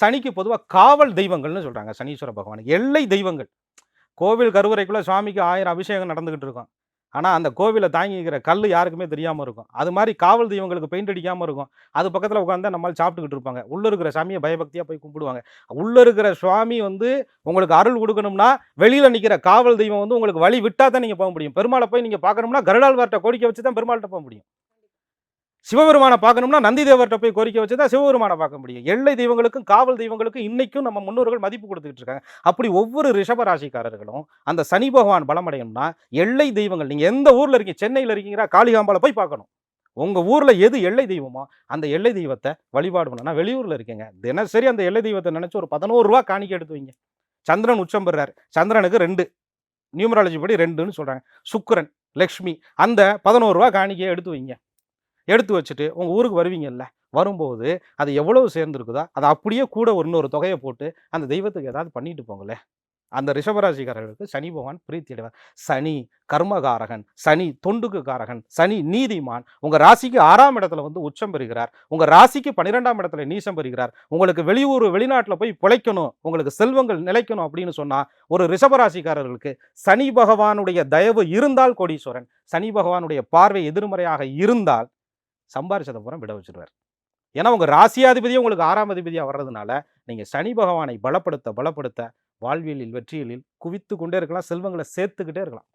சனிக்கு பொதுவாக காவல் தெய்வங்கள்னு சொல்கிறாங்க சனீஸ்வர பகவான். எல்லை தெய்வங்கள். கோவில் கருவறைக்குள்ளே சுவாமிக்கு ஆயிரம் அபிஷேகம் நடந்துக்கிட்டு இருக்கும். ஆனால் அந்த கோவிலை தாங்கிக்கிற கல் யாருக்குமே தெரியாமல் இருக்கும். அது மாதிரி காவல் தெய்வங்களுக்கு பெயிண்ட் அடிக்காமல் இருக்கும். அது பக்கத்தில் உட்காந்து நம்மளால் சாப்பிட்டுக்கிட்டு இருப்பாங்க. உள்ளே இருக்கிற சாமியை பயபக்தியாக போய் கும்பிடுவாங்க. உள்ளே இருக்கிற சுவாமி வந்து உங்களுக்கு அருள் கொடுக்கணும்னா வெளியில் நிற்கிற காவல் தெய்வம் வந்து உங்களுக்கு வழி விட்டால் தான் நீங்கள் போக முடியும். பெருமாளை போய் நீங்கள் பார்க்கணும்னா கருடாழ்வார்கிட்ட கோடிக்கை வச்சு தான் பெருமாள்கிட்ட போக முடியும். சிவபெருமானை பார்க்கணும்னா நந்தி தேவர்கிட்ட போய் கோரிக்கை வச்சு தான் சிவபெருமானை பார்க்க முடியும். எல்லை தெய்வங்களுக்கும் காவல் தெய்வங்களுக்கும் இன்றைக்கும் நம்ம முன்னோர்கள் மதிப்பு கொடுத்துக்கிட்டு இருக்காங்க. அப்படி ஒவ்வொரு ரிஷப ராசிக்காரர்களும் அந்த சனி பகவான் பலமடையணும்னா எல்லை தெய்வங்கள் நீங்கள் எந்த ஊரில் இருக்கீங்க சென்னையில் இருக்கீங்களா காளிகாம்பால போய் பார்க்கணும். உங்கள் ஊரில் எது எல்லை தெய்வமோ அந்த எல்லை தெய்வத்தை வழிபாடு பண்ணணும் வெளியூரில் இருக்கீங்க. தினசரி அந்த எல்லை தெய்வத்தை நினச்சி ஒரு பதினோரு ரூபா காணிக்கை எடுத்து வைங்க. சந்திரன் உச்சம் பெறார். சந்திரனுக்கு ரெண்டு. நியூமராலஜி படி ரெண்டுன்னு சொல்கிறாங்க சுக்கரன் லக்ஷ்மி அந்த பதினோரு ரூபா காணிக்கையை எடுத்து வைங்க. எடுத்து வச்சுட்டு உங்கள் ஊருக்கு வருவீங்கல்ல வரும்போது அது எவ்வளவு சேர்ந்துருக்குதோ அதை அப்படியே கூட ஒரு இன்னொரு தொகையை போட்டு அந்த தெய்வத்துக்கு ஏதாவது பண்ணிட்டு போங்களேன். அந்த ரிஷபராசிக்காரர்களுக்கு சனி பகவான் பிரீத்தி அடைவார் சனி கர்மகாரகன் சனி தொண்டுக்கு காரகன் சனி நீதிமான் உங்க ராசிக்கு ஆறாம் இடத்துல வந்து உச்சம் பெறுகிறார். உங்க ராசிக்கு பன்னிரெண்டாம் இடத்துல நீசம் பெறுகிறார். உங்களுக்கு வெளியூர் வெளிநாட்டில் போய் பிழைக்கணும் உங்களுக்கு செல்வங்கள் நிலைக்கணும் அப்படின்னு சொன்னா ஒரு ரிஷபராசிக்காரர்களுக்கு சனி பகவானுடைய தயவு இருந்தால் கோடீஸ்வரன். சனி பகவானுடைய பார்வை எதிர்மறையாக இருந்தால் சம்பாரிச்சதை பூரா விட வச்சுருவார். ஏன்னா உங்க ராசியாதிபதியே உங்களுக்கு ஆறாம் அதிபதியாக வர்றதுனால நீங்க சனி பகவானை பலப்படுத்த பலப்படுத்த வாழ்வியலில் வெற்றியலில் குவித்து கொண்டே இருக்கலாம் செல்வங்களை சேர்த்துக்கிட்டே இருக்கலாம்.